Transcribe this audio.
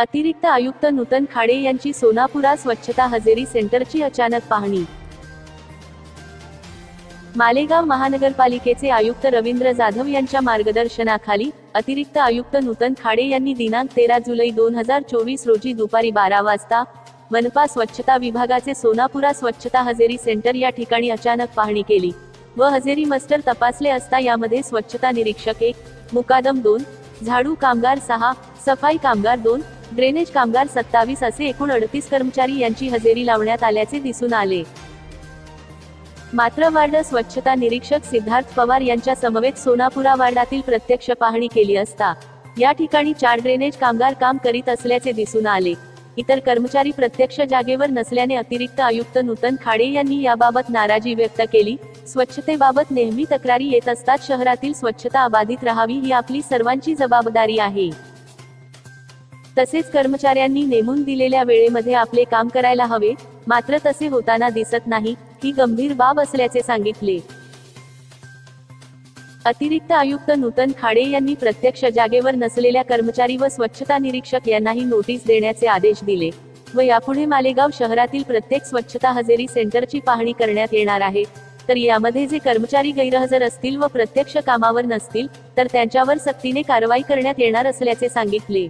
अतिरिक्त आयुक्त नूतन खाडे यांची सोनापुरा स्वच्छता हजेरी सेंटरची अचानक पाहणी. मालेगाव महानगरपालिकेचे आयुक्त रवींद्र जाधव यांच्या मार्गदर्शनाखाली अतिरिक्त आयुक्त नूतन खाडे यांनी दिनांक तेरा जुलै दोन हजार चोवीस रोजी दुपारी बारा वाजता मनपा स्वच्छता विभागाचे सोनापुरा स्वच्छता हजेरी सेंटर या ठिकाणी अचानक पाहणी केली व हजेरी मस्टर तपासले असता यामध्ये स्वच्छता निरीक्षक एक मुकादम दोन झाडू कामगार सहा सफाई कामगार दोन ड्रेनेज कामगार सत्तावीस असे एकूण अडतीस कर्मचारी यांची हजेरी लावण्यात आल्याचे दिसून आले. मात्र वार्ड स्वच्छता निरीक्षक सिद्धार्थ पवार यांच्या समवेत सोनापुरा वार्डातील प्रत्यक्ष पाहणी केली असता या ठिकाणी चार ड्रेनेज कामगार काम करीत असल्याचे दिसून आले. इतर कर्मचारी प्रत्यक्ष जागेवर नसल्याने अतिरिक्त आयुक्त नूतन खाडे यांनी याबाबत नाराजी व्यक्त केली. स्वच्छतेबाबत नेहमी तक्रारी येत असतात. शहरातील स्वच्छता अबाधित राहावी ही आपली सर्वांची जबाबदारी आहे. तसेच कर्मचाऱ्यांनी नेमून दिलेल्या वेळेमध्ये आपले काम करायला हवे. मात्र तसे होताना दिसत नाही. ही गंभीर बाब असल्याचे सांगितले. अतिरिक्त आयुक्त नूतन खाडे यांनी प्रत्यक्ष जागेवर नसलेल्या कर्मचारी व स्वच्छता निरीक्षक यांनाही नोटीस देण्याचे आदेश दिले व यापुढे मालेगाव शहरातील प्रत्येक स्वच्छता हजेरी सेंटरची पाहणी करण्यात येणार आहे. तर यामध्ये जे कर्मचारी गैरहजर असतील व प्रत्यक्ष कामावर नसतील तर त्यांच्यावर सक्तीने कारवाई करण्यात येणार असल्याचे सांगितले.